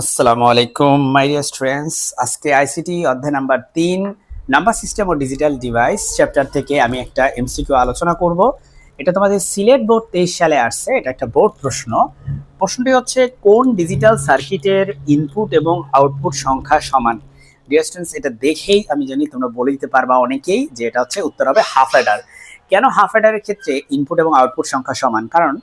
আসসালামু আলাইকুম my dear students আজকে আইসিটি অধ্যায় নাম্বার তিন নাম্বার সিস্টেম ও ডিজিটাল ডিভাইস চ্যাপ্টার থেকে আমি একটা এমসিকিউ আলোচনা করব। এটা তোমাদের সিলেট বোর্ড তেইশ সালে আসছে, এটা একটা বোর্ড প্রশ্ন। প্রশ্নটি হচ্ছে, কোন ডিজিটাল সার্কিটের ইনপুট এবং আউটপুট সংখ্যা সমান? ডিয়ার স্টুডেন্টস এটা দেখেই আমি জানি তোমরা বলে দিতে পারবা অনেকেই যে এটা হচ্ছে উত্তর হবে হাফ অ্যাডার কেন হাফ অ্যাডারের ক্ষেত্রে ইনপুট এবং আউটপুট সংখ্যা সমান? কারণ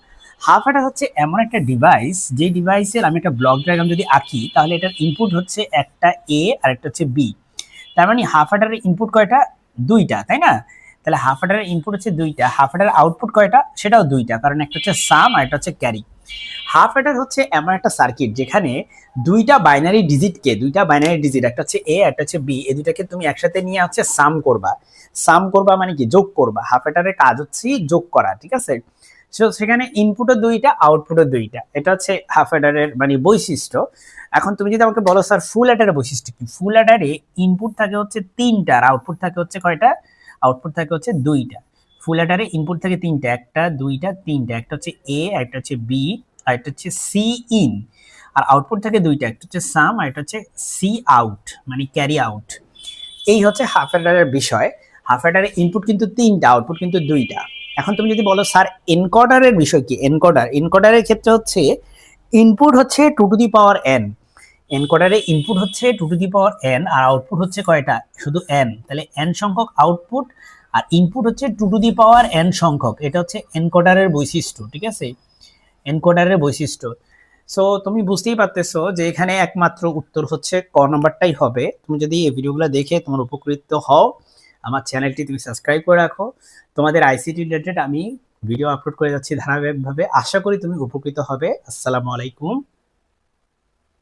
হাফ অ্যাডার হচ্ছে এমন একটা ডিভাইস যে ডিভাইসের আমি একটা ব্লক ডায়াগ্রাম যদি আঁকি, তাহলে এটার ইনপুট হচ্ছে একটা এ আর একটা হচ্ছে বি তার মানে হাফ অ্যাডারের ইনপুট কয়টা? দুইটা, তাই না? তাহলে হাফ অ্যাডারের ইনপুট হচ্ছে দুইটা হাফ অ্যাডার আউটপুট কয়টা? সেটাও দুইটা কারণ একটা হচ্ছে সাম আর একটা হচ্ছে ক্যারি হাফ অ্যাডার হচ্ছে এমন একটা সার্কিট যেখানে দুইটা বাইনারি ডিজিটকে দুইটা বাইনারি ডিজিট একটা হচ্ছে এ একটা হচ্ছে বি এই দুইটাকে তুমি একসাথে নিয়ে হচ্ছে সাম করবা। সাম করবা মানে কি? যোগ করবা। হাফ অ্যাডারের কাজ হচ্ছে যোগ করা, ঠিক আছে? সো সেখানে ইনপুটও দুইটা আউটপুটও দুইটা। এটা হচ্ছে হাফ অ্যাডারের মানে বৈশিষ্ট্য। এখন তুমি যদি আমাকে বলো, স্যার ফুল অ্যাডারের বৈশিষ্ট্য কি? ফুল অ্যাডারে ইনপুট থাকে হচ্ছে তিনটা আর আউটপুট থাকে হচ্ছে কয়টা? আউটপুট থাকে হচ্ছে দুইটা। ফুল অ্যাডারে ইনপুট থাকে তিনটা, একটা, দুইটা, তিনটা। একটা হচ্ছে এ একটা হচ্ছে বি আর একটা হচ্ছে সি ইন আর আউটপুট থাকে দুইটা, একটা হচ্ছে সাম আর একটা হচ্ছে সি আউট মানে ক্যারি আউট এই হচ্ছে হাফ অ্যাডারের বিষয়। হাফ অ্যাডারের ইনপুট কিন্তু তিনটা আউটপুট কিন্তু দুইটা। এখন তুমি যদি বলো, স্যার এনকোডারের বিষয় কি? এনকোডার এনকোডারের ক্ষেত্রে হচ্ছে ইনপুট হচ্ছে two to the power n এনকোডারে input হচ্ছে two to the power n R output হচ্ছে কয়টা? শুধু এন তাহলে এন সংখ্যক আউটপুট আর ইনপুট হচ্ছে two to the power n সংখ্যক। এটা হচ্ছে এনকোডারের বৈশিষ্ট্য, ঠিক আছে? এনকোডারের বৈশিষ্ট্য। সো তুমি বুঝতেই পারতেছো যে এখানে একমাত্র উত্তর হচ্ছে ক নম্বরটাই হবে। তুমি যদি এই ভিডিওগুলো দেখে তোমার উপকৃত হও আমার চ্যানেলটি তুমি সাবস্ক্রাইব করে রাখো। তোমাদের আইসিটি রিলেটেড আমি ভিডিও আপলোড করে যাচ্ছি ধারাবাহিকভাবে। আশা করি তুমি উপকৃত হবে। আসসালামু আলাইকুম।